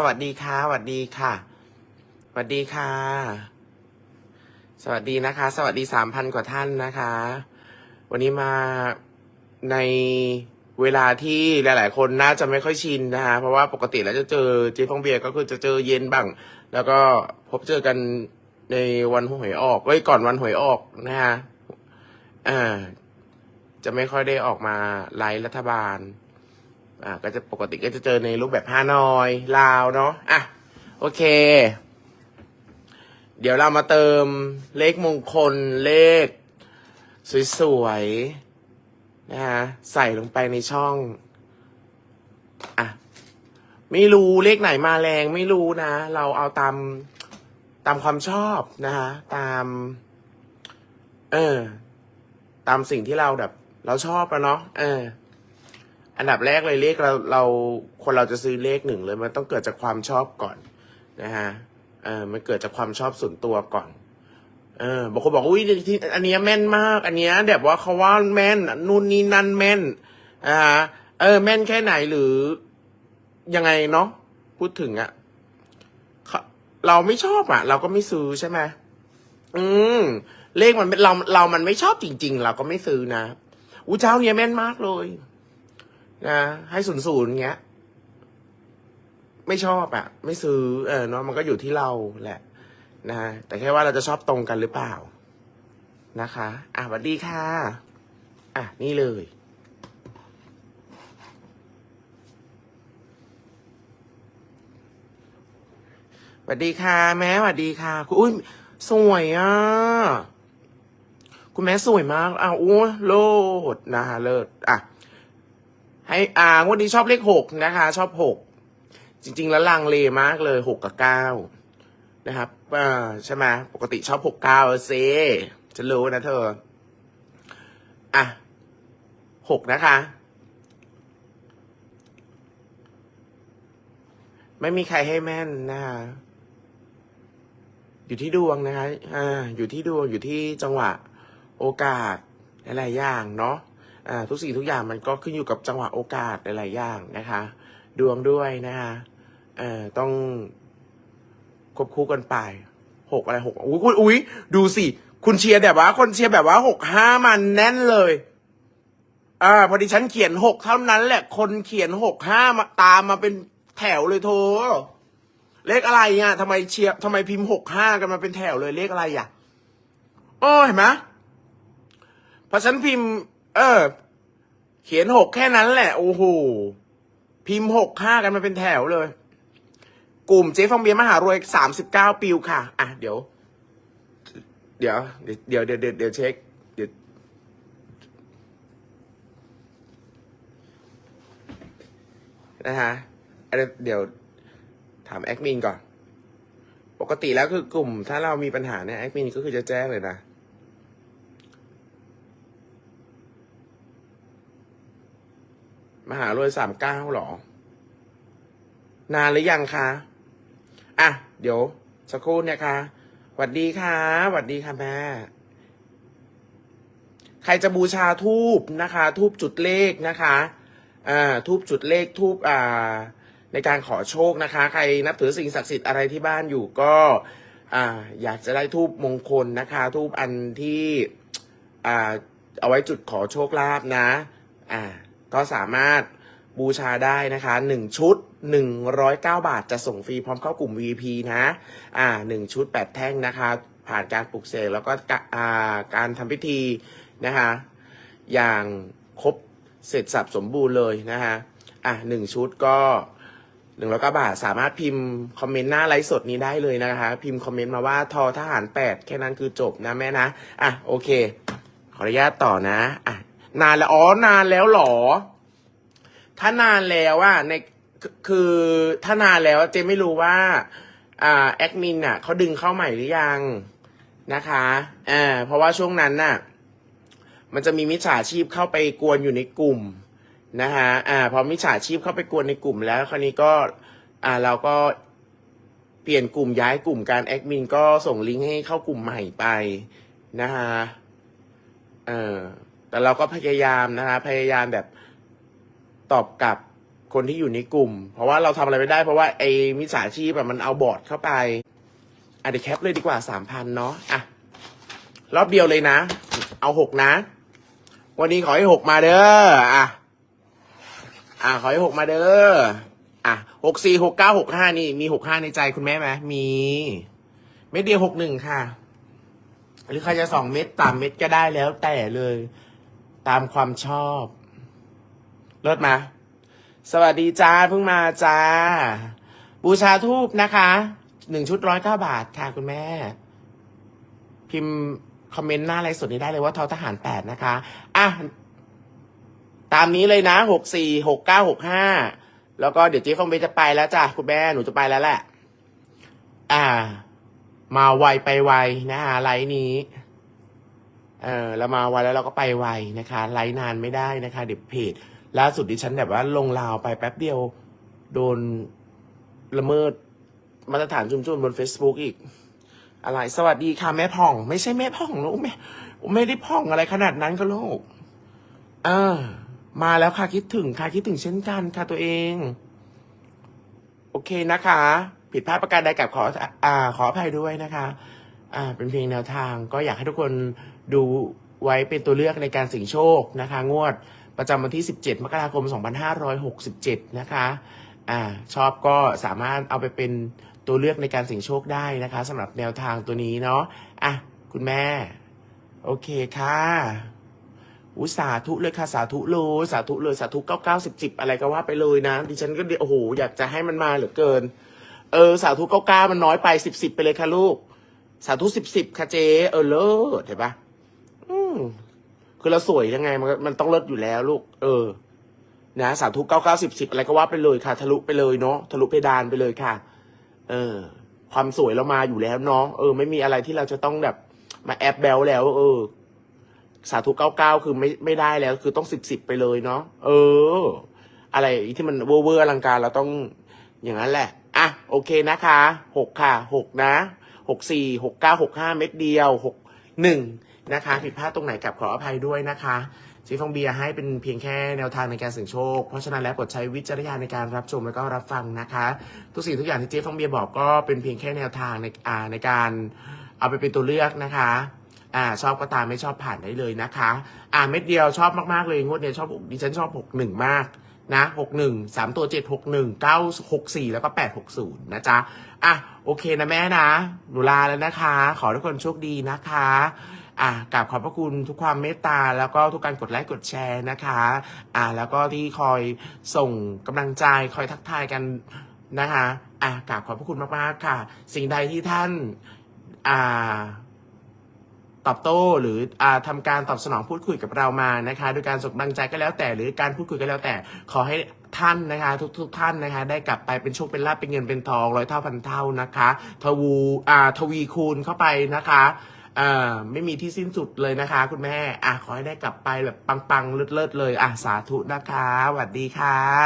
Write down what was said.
สวัสดีค่ะ สวัสดีค่ะ สวัสดีค่ะ สวัสดีนะคะ สวัสดีสามพันกว่าท่านนะคะ วันนี้มาในเวลาที่หลาย ๆ คนน่าจะไม่ค่อยชินนะคะ เพราะว่าปกติแล้วจะเจอเจฟองเบียร์ก็คือจะเจอเย็นบ้าง แล้วก็พบเจอกันในวันหวยออกเอ้ยก่อนวันหวยออกนะคะอ่าจะไม่ค่อยได้ออกมาไลฟ์รัฐบาล อ่าก็จะปกติก็จะเจอในรูปแบบฮานอยลาวเนาะอะโอเค เดี๋ยวเรามาเติมเลขมงคลเลข สวยๆนะฮะใส่ลงไปในช่องอะไม่รู้เลขไหนมาแรงไม่รู้นะ เราเอาตามตามความชอบนะคะตาม เออ ตามสิ่งที่เราแบบ เราชอบอะเนาะเออ อันดับแรกเลยเลขเราเราคนเราจะซื้อเลขหนึ่งเลยมันต้องเกิดจากความชอบก่อนนะฮะเออมันเกิดจากความชอบส่วนตัวก่อนเออบางคนบอกอุ้ยที่อันนี้แม่นมาก อันนี้แบบว่าเขาว่าแม่นนู่นนี่นั่นแม่นอ่าเออ แม่นแค่ไหนหรือ ยังไงเนาะพูดถึงอะเขาเราไม่ชอบอะเราก็ไม่ซื้อใช่ไหมอืมเลขมันเราเรามันไม่ชอบจริง ๆ เราก็ไม่ซื้อนะอู้เจ้าเนี้ยแม่นมากเลย นะให้ศูนย์ศูนย์เงี้ย ไม่ชอบอะไม่ซื้อ เออเนาะมันก็อยู่ที่เราแหละ นะ แต่แค่ว่าเราจะชอบตรงกันหรือเปล่า นะคะ อะสวัสดีค่ะ อะ นี่เลยสวัสดีค่ะ แม่สวัสดีค่ะคุณอุ้ยสวยอะคุณแม่สวยมากอ้าวอู้โลดนะคะเลิศอะ ให้อ่างวดนี้ชอบเลขหกนะคะ ชอบหกจริง ๆ แล้วลังเลมากเลยหกกับเก้านะครับอ่าใช่ไหมปกติชอบหกเก้าเซจะรู้นะเธอ อะหกนะคะ ไม่มีใครให้แม่นนะคะอยู่ที่ดวงนะคะ อ่า อยู่ที่ดวง อยู่ที่จังหวะ โอกาส หลายๆอย่างเนาะ ทุกสิ่งทุกอย่างมันก็ขึ้นอยู่กับจังหวะโอกาสหลายๆอย่างนะคะ ดวงด้วยนะคะต้องควบคู่กันไปหกอะไรหกอุ้ยคุณอุ้ยดูสิ คุณเชียร์แบบว่า คนเชียร์แบบว่าหกห้ามันแน่นเลย อ่า พอดีฉันเขียนหกเท่านั้นแหละ คนเขียนหกห้ามาตามมาเป็นแถวเลยโทเลขอะไรอะทำไมเชียร์ทำไมพิมพ์หกห้ากันมาเป็นแถวเลยเลขอะไรอะโอ้เห็นไหมพอฉันพิมพ์ เออ เขียนหกแค่นั้นแหละ โอ้โห พิมพ์หกห้ากันมาเป็นแถวเลย กลุ่มเจ๊ฟองเบียร์มหารวยสามสิบเก้าปิวค่ะ อะ เดี๋ยว เดี๋ยว เดี๋ยวเดี๋ยวเดี๋ยวเดี๋ยวเช็ค เดี๋ยวนะฮะเดี๋ยวถามแอดมินก่อน ปกติแล้วคือกลุ่มถ้าเรามีปัญหาเนี่ยแอดมินก็คือจะแจ้งเลยนะ มหารวยสามเก้าหรอ นานหรือยังคะอะ เดี๋ยว สักครู่เนี่ยค่ะสวัสดีค่ะสวัสดีค่ะแม่ ใครจะบูชาทูบนะคะ ทูบจุดเลขนะคะอ่าทูบจุดเลขทูบอ่า ในการขอโชคนะคะ ใครนับถือสิ่งศักดิ์สิทธิ์อะไรที่บ้านอยู่ก็ อ่า อยากจะได้ทูบมงคลนะคะ ทูบอันที่ อ่า เอาไว้จุดขอโชคลาภนะ อ่า ก็สามารถบูชาได้นะคะหนึ่งชุดหนึ่งร้อยเก้าบาท จะส่งฟรีพร้อมเข้ากลุ่ม VP นะอ่าหนึ่งชุดแปดแท่งนะคะ ผ่านการปลุกเสกแล้วก็กอ่าการทำพิธีนะคะ อย่างครบเสร็จสับสมบูรณ์เลยนะคะอะหนึ่งชุดก็หนึ่งร้อยเก้าบาท สามารถพิมพ์คอมเมนต์หน้าไลฟ์สดนี้ได้เลยนะคะ พิมพ์คอมเมนต์มาว่าทอทหารแปดแค่นั้นคือจบนะแม่นะ อะโอเค ขออนุญาตต่อนะ อะ นานแล้วอ๋อนานแล้วหรอ ถ้านานแล้วอะในคือถ้านานแล้วเจไม่รู้ว่าอ่าแอดมินอะเขาดึงเข้าใหม่หรือยังนะคะอ่าเพราะว่าช่วงนั้นน่ะ มันจะมีมิจฉาชีพเข้าไปกวนอยู่ในกลุ่มนะคะอ่าพอมิจฉาชีพเข้าไปกวนในกลุ่มแล้วคราวนี้ก็อ่าเราก็เปลี่ยนกลุ่มย้ายกลุ่มการแอดมินก็ส่งลิงก์ให้เข้ากลุ่มใหม่ไปนะคะเออ แต่เราก็พยายามนะคะ พยายามแบบตอบกลับคนที่อยู่ในกลุ่ม เพราะว่าเราทำอะไรไม่ได้เพราะว่าไอ้มิจฉาชีพแบบมันเอาบอร์ดเข้าไปอะเดี๋ยวแคปเลยดีกว่าสามพันเนาะอะรอบเดียวเลยนะ เอาหกนะ วันนี้ขอให้หกมาเด้ออะอะขอให้หกมาเด้ออะหกสี่หกเก้าหกห้านี่ มีหกห้าในใจคุณแม่ไหมมี เม็ดเดียวหกหนึ่งค่ะ หรือใครจะสองเม็ดสามเม็ดก็ได้แล้วแต่เลย ตามความชอบเลิศมา สวัสดีจ้าเพิ่งมาจ้า บูชาทูบนะคะหนึ่งชุดร้อยเก้าบาทค่ะคุณแม่ พิมพ์คอมเมนต์หน้าไลฟ์สดนี้ได้เลยว่าทอทหารแปดนะคะ อะ ตามนี้เลยนะหกสี่หกเก้าหกห้าแล้วก็เดี๋ยวเจ๊ฟองเบจะไปแล้วจ้ะคุณแม่หนูจะไปแล้วแหละ อ่า มาไวไปไวนะคะไลฟ์นี้ เออแล้วมาไวแล้วเราก็ไปไวนะคะ ไลฟ์นานไม่ได้นะคะ เดี๋ยวเพจล่าสุดดิฉันแบบว่าลงลาวไปแป๊บเดียว โดนละเมิดมาตรฐานชุมชนบน Facebook อีก อะไรสวัสดีค่ะแม่พ่อง ไม่ใช่แม่พ่องลูกแม่ไม่ได้พ่องอะไรขนาดนั้นก็ลูกเออมาแล้วค่ะคิดถึงค่ะคิดถึงเช่นกันค่ะตัวเอง โอเคนะคะ ผิดพลาดประการใดกับขออ่าขออภัยด้วยนะคะ อ่าเป็นเพียงแนวทาง ก็อยากให้ทุกคนดูไว้เป็นตัวเลือกในการเสี่ยงโชคนะคะ งวดประจำวันที่ 17 มกราคม 2567 นะคะอ่าชอบก็สามารถเอาไปเป็นตัวเลือกในการเสี่ยงโชคได้นะคะสำหรับแนวทางตัวนี้เนาะอะคุณแม่ โอเคค่ะอุสาธุเลยค่ะสาธุเลยสาธุเลยสาธุเก้าเก้าสิบสิบอะไรก็ว่าไปเลยนะ ดิฉันก็โอ้โหอยากจะให้มันมาเหลือเกิน เออ สาธุเก้าเก้ามันน้อยไปสิบสิบไปเลยค่ะลูก สาธุสิบสิบค่ะเจ เออเลิศเห็นปะอืมคือเราสวยยังไงมันมันต้องเลิศอยู่แล้วลูก เออ นะสาธุเก้าเก้าสิบสิบอะไรก็ว่าไปเลยค่ะ ทะลุไปเลยเนาะทะลุเพดานไปเลยค่ะ เออ ความสวยเรามาอยู่แล้วเนาะเออ ไม่มีอะไรที่เราจะต้องแบบ มาแอบแบลแล้ว เออ สาธุเก้าเก้าคือไม่ไม่ได้แล้ว คือต้องสิบสิบไปเลยเนาะเออ อะไรที่มันเวอร์เวอร์อลังการเราต้องอย่างนั้นแหละอะโอเคนะคะหกค่ะหกนะ หกสี่หกเก้าหกห้าเม็ดเดียวหกหนึ่งนะคะ ผิดพลาดตรงไหนกับขออภัยด้วยนะคะซีฟองเบียร์ให้เป็นเพียงแค่แนวทางในการเสี่ยงโชค เพราะฉะนั้นแล้วโปรดใช้วิจารณญาณในการรับชมและก็รับฟังนะคะ ทุกสิ่งทุกอย่างที่เจ๊ฟองเบียร์บอกก็เป็นเพียงแค่แนวทางในอ่าในการเอาไปเป็นตัวเลือกนะคะอ่าชอบก็ตามไม่ชอบผ่านได้เลยนะคะ อ่าเม็ดเดียวชอบมากๆเลยงวดเนี้ยชอบดิฉันชอบหกหนึ่งมาก นะหกหนึ่งสามตัวเจ็ดหกหนึ่งเก้าหกสี่แล้วก็แปดหกศูนย์นะจ๊ะ อะ โอเคนะแม่นะ หนูลาแล้วนะคะ ขอทุกคนโชคดีนะคะ อะกราบขอบพระคุณทุกความเมตตา แล้วก็ทุกการกดไลค์กดแชร์นะคะ อะแล้วก็ที่คอยส่งกำลังใจคอยทักทายกันนะคะ อะกราบขอบพระคุณมากๆค่ะ สิ่งใดที่ท่าน อ่า ตอบโต้หรืออาทำการตอบสนองพูดคุยกับเรามานะคะ โดยการส่งกำลังใจก็แล้วแต่ หรือการพูดคุยก็แล้วแต่ ขอให้ท่านนะคะ ทุกทุกท่านนะคะ ได้กลับไปเป็นโชคเป็นลาภเป็นเงินเป็นทองร้อยเท่าพันเท่านะคะทวูอ่าทวีคูณเข้าไปนะคะอ่าไม่มีที่สิ้นสุดเลยนะคะ คุณแม่อะขอให้ได้กลับไปแบบปังๆเลิศๆเลยอะสาธุนะคะสวัสดีค่ะ